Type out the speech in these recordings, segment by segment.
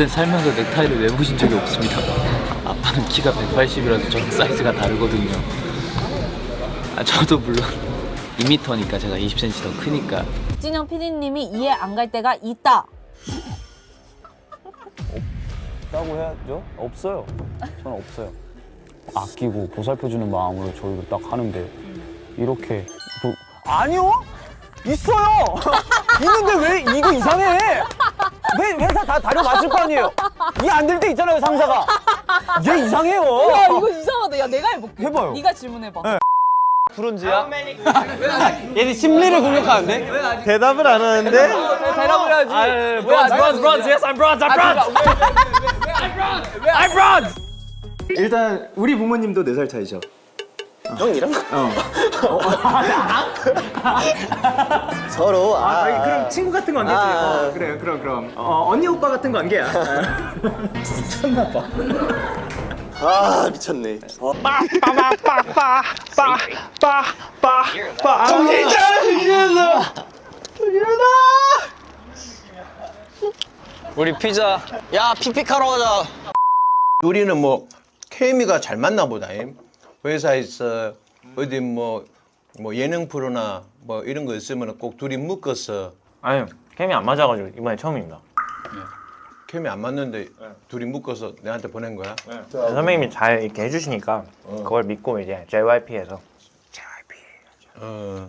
아빠는 살면서 넥타이를 매보신 적이 없습니다. 아빠는 키가 180이라서 저랑 사이즈가 다르거든요. 아, 저도 물론 2m니까 제가 20cm 더 크니까 진영 PD님이 이해 안 갈 때가 있다. 라고 해야죠? 없어요. 저는 없어요. 아끼고 보살펴주는 마음으로 저희도 딱 하는데 이렇게 뭐 아니요? 있어요. 있는데 왜 이거 이상해? 왜 회사 다 다려 맞을 거 아니에요? 이게 안 될 때 있잖아요 상사가. 얘 이상해요. 야 이거 이상하다. 야 내가 해볼게. 해봐요. 네가 질문해봐. 브론즈야? 얘네 심리를 공격하는데? 대답을 안 하는데 대답을 해야지. 뭐야? 브론즈, 브론즈, yes, I'm bronze, I'm bronze. I'm bronze. 일단 우리 부모님도 4살 차이죠 형이랑? 서로 아, 아니, 그럼 친구 같은 관계지. 아. 어, 그래요 그럼 그럼. 어, 언니 오빠 같은 관계야. 아. 미쳤네. 어. 우리 피자. 야 픽픽하러 가자. 우리는 뭐 케미가 잘 맞나 보다. 임. 회사에서 어디 뭐, 뭐 예능 프로나 뭐 이런 거 있으면 꼭 둘이 묶어서 아니요 케미 안 맞아가지고 이번에 처음입니다. 케미 안 맞는데 둘이 묶어서 내한테 보낸 거야? 선배님이 잘 이렇게 해주시니까 그걸 믿고 이제 JYP에서 어.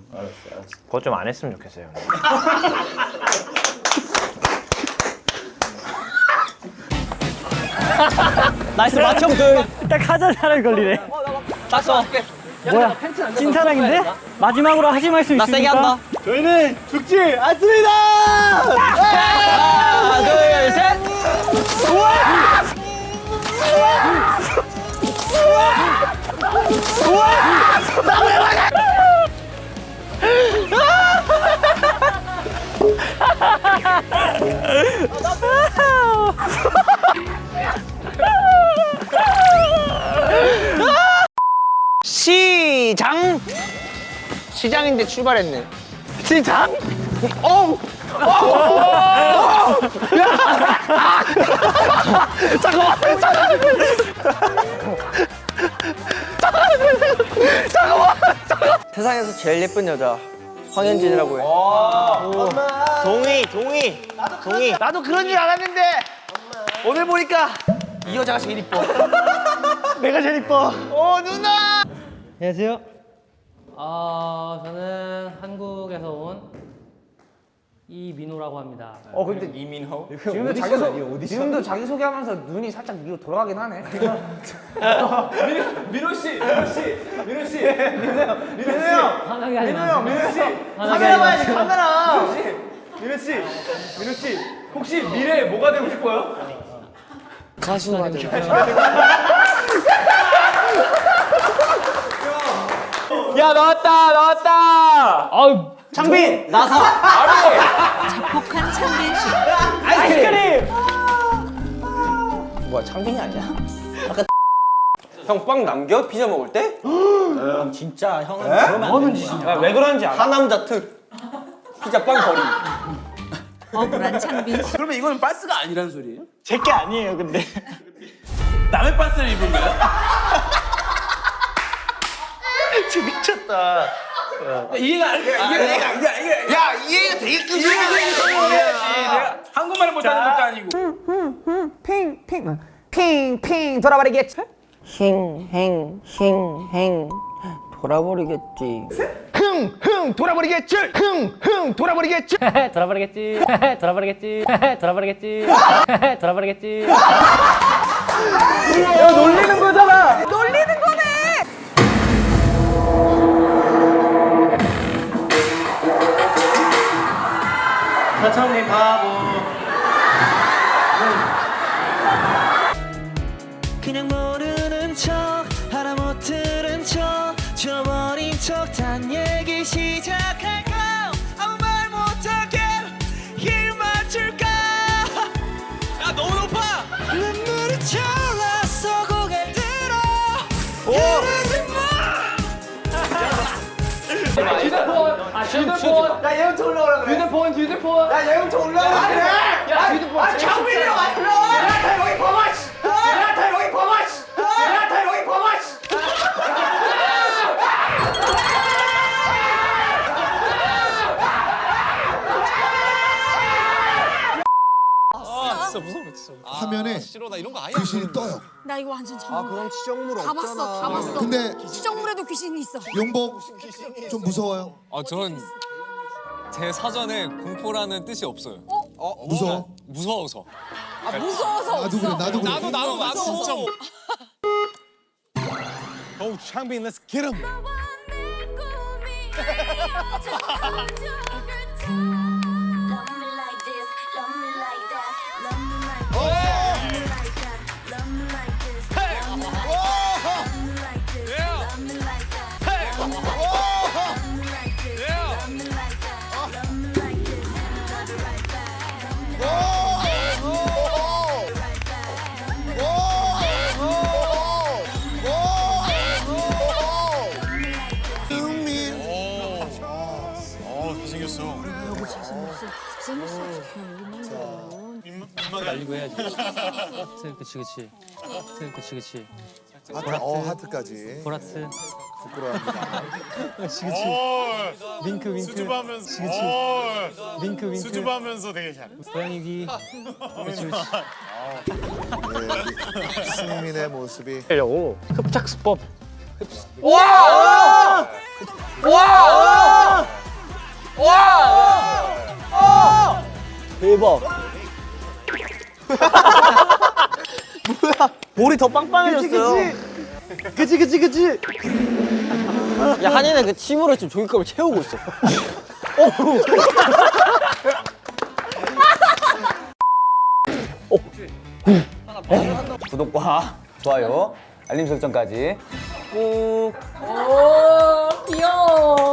그것 좀 안 했으면 좋겠어요. 나이스 맞춤 그. 딱 하자 사람이 걸리네. 땄어. 뭐야? 찐사랑인데? 마지막으로 하실 말씀 나 있습니까? 세게 한다. 저희는 죽지 않습니다 하나, 둘, 셋. 시장 시장인데 출발했네. 시장? 어. 세상에서 제일 예쁜 여자 황현진이라고 해. 동의, 동의, 동의. 나도 그런 줄 알았는데 오늘 보니까 이 여자가 제일 이뻐. 내가 제일 이뻐. 어 누나. 안녕하세요. 어, 저는 한국에서 온 이민호라고 합니다. 어 근데 이민호? 지금도 자기 소 지금도 자기 소개하면서 눈이 살짝 위로 돌아가긴 하네. 민호 씨, 민호 씨, 민호 씨, 민호 형, 민호 형, 화나게 하지 마세요. 민호 씨, 화나게 카메라 하지 봐야지 마세요. 카메라. 민호 씨, 민호 씨, 혹시 미래에 뭐가 되고 싶어요? 가수가 되고 야 나왔다, 나왔다. 아우 창빈, 나사, 자폭한 창빈 씨. 아이스크림. 뭐야 창빈이 아니야? 형 빵 남겨 피자 먹을 때? 진짜 형은 그러면 뭐 하는 짓이냐? 왜 그러는지 알아? 하남자 특 피자 빵 버림. 억울한 창빈 씨. 그러면 이거는 바스가 아니란 소리예요? 제게 아니에요, 근데. 남의 바스를 입은 거 야? 저 미쳤다 이해가 안 돼. 이해가 안 돼. 야, 이해가 되게 끄지. 내가 한국말을 못하는 것도 아니고. 핑핑 핑핑 돌아버리겠지. 힝행 힝행 돌아버리겠지. 흥흥 돌아버리겠지. 흥흥 돌아버리겠지. 돌아버리겠지. 돌아버리겠지. 돌아버리겠지. 돌아버리겠지. 놀리는 거잖아. 놀리 사천님 바보. 그냥 모르는 척 알아 못 들은 척 저버린 척단 얘기 시작할까? 아무 말 못하게 힘 맞출까? 야 너무 높아! 눈물이 차올랐어 고개 들어. 이러지 마! 아, 휴대폰. 야 예은초 올라오라 그래. 휴대폰, 휴대폰. 야 예은초 올라오라 그래. 야, 휴대폰. 아 창빈이랑 안 올라와. 야다 여기 봐봐. 씨. 야다 여기 봐봐. 씨. 야다 여기 봐봐. 씨. 화면에 귀신이 떠요. 나 이거 완전 전문. 아 그럼 치정물 다 봤어, 다 봤어. 근데 시정물에도 귀신이 있어. 용복 좀 무서워요. 아, 전제 사전에 공포라는 뜻이 없어요. 무서워. 무서워서. 아 무서워서 나도 그래. 나도 그래. 나도 나도 나 진짜 Oh, Changbin, let's get him. 날리고 해야지. 그치, 그치. 그치, 그치. 하트, 어 하트까지. 보라트. 부끄러워합니다. 그치, 그치. 윙크, 윙크. 수줍어하면서. 그치, 그치. 윙크, 윙크. 수줍어하면서 되게 잘. 고양이 귀. 그치, 그치. 네, 승민의 모습이 하려고 흡착 수법. 대박. 뭐야? 볼이 더 빵빵해졌어요. 그치 그치 그치. 야 한이는 그 침으로 지금 종이컵을 채우고 있어. 구독과 좋아요, 알림 설정까지 꾹. 오 귀여워.